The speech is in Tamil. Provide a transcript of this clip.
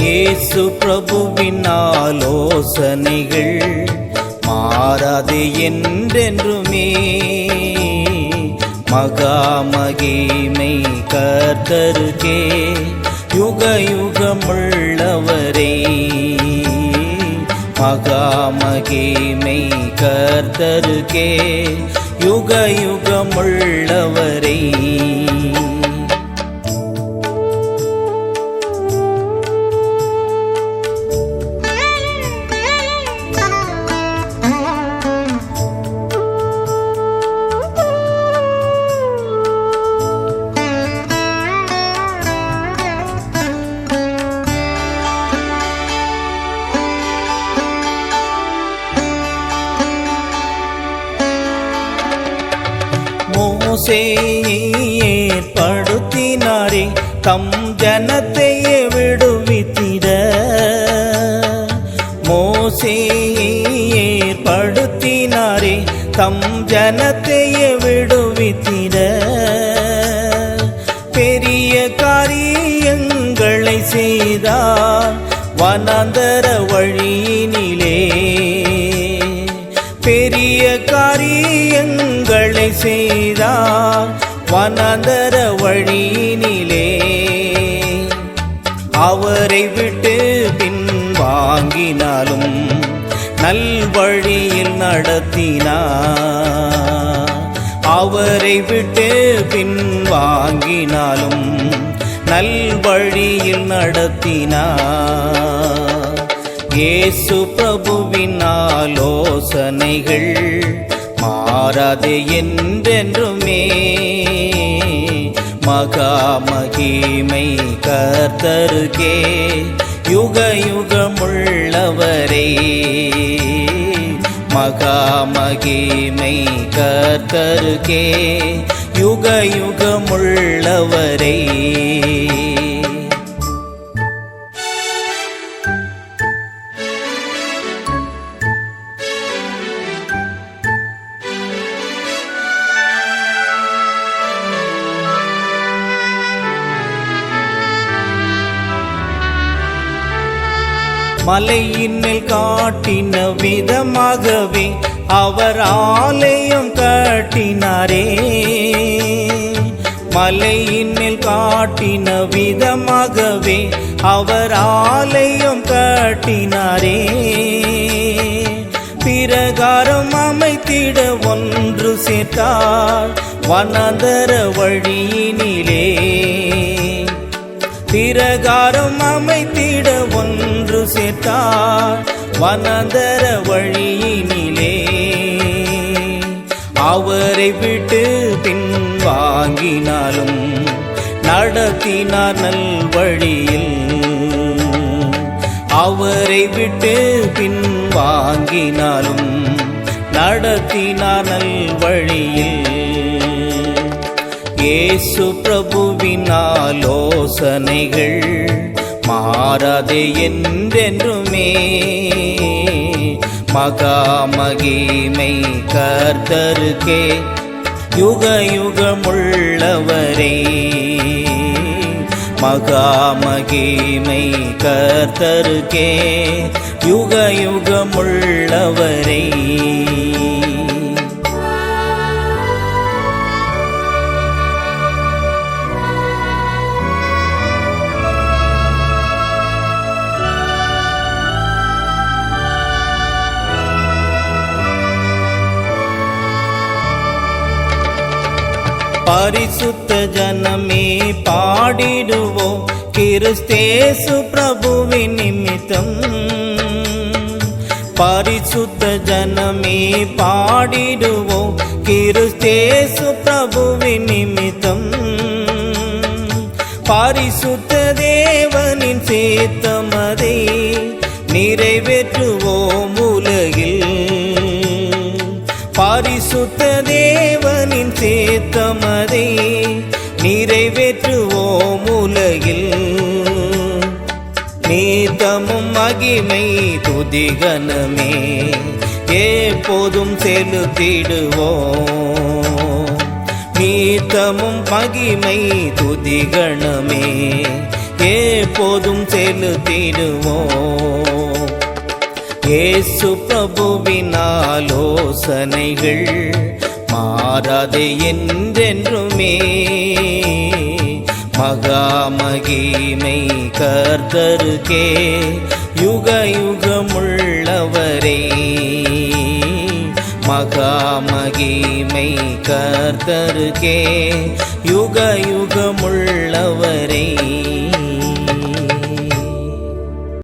இயேசு பிரபுவின் ஆலோசனைகள் மாறாது என்றென்றுமே. மகாமகிமை கர்த்தருக்கே யுக யுகமுள்ளவரே. மகாமகிமை கர்த்தருக்கே யுக யுகமுள்ளவரே. மோசேயை தம் ஜனத்தையே விடுவித்திட. மோசேயேற்படுத்தினாரே தம் ஜனத்தையே விடுவித்திட. பெரிய காரியங்களை செய்தார் வனாந்தர வழியினிலே. பெரிய காரியங்கள் செய்தார் வனாந்தர வழியினிலே. அவரை விட்டு பின் வாங்கினாலும் நல்வழியில் நடத்தினார். அவரை விட்டு பின் வாங்கினாலும் நல்வழியில் நடத்தினார். இயேசு பிரபுவின் ஆலோசனைகள் மாறாது என்றென்றுமே மகாமகிமை கர்த்தருக்கே யுக யுகமுள்ளவரே மகாமகிமை கர்த்தருக்கே யுக யுகமுள்ளவரே மலையின் மேல் காட்டின விதமாகவே அவர் ஆலயம் கட்டினாரே. மலையின் மேல் காட்டின விதமாகவே அவர் ஆலயம் கட்டினாரே. பிரகாரம் அமைத்திட ஒன்று சேர்த்தார் வனாந்தர வழியினிலே. பிரகாரம் அமைத்திட சேர்த்தார் வனாந்தர வழியினிலே. அவரை விட்டு பின் வாங்கினாலும் நடத்தினார் நல்வழியில் அவரை விட்டு பின் வாங்கினாலும் நடத்தினார் நல்வழியில் ஏசு பிரபுவின் ஆலோசனைகள் மாறாது என்றென்றுமே. மகாமகிமை கர்த்தருக்கே யுக யுகமுள்ளவரே மகாமகிமை கர்த்தருக்கே யுக யுகமுள்ளவரே பரிசுத்த ஜனமே பாடிடுவோம் கிறிஸ்தேசு பிரபுவின் நிமித்தம். பரிசுத்த ஜனமே பாடிடுவோம் கிறிஸ்தேசு பிரபுவின் நிமித்தம். பரிசுத்த தேவனின் சேத்தம் பரிசுத்த தேவனின் சேத்தமதை நிறைவேற்றுவோம் உலகில். நீத்தமும் மகிமை துதிகனமே எப்போதும் செலுத்திடுவோம். நீத்தமும் மகிமை துதிகணமே எப்போதும் செலுத்திடுவோம். இயேசு பிரபுவினாலோசனைகள் மாறாது என்றென்றுமே. மகாமகிமை கர்தருக்கே யுக யுகமுள்ளவரே. மகாமகிமை கர்தருக்கே யுக யுகமுள்ளவரே.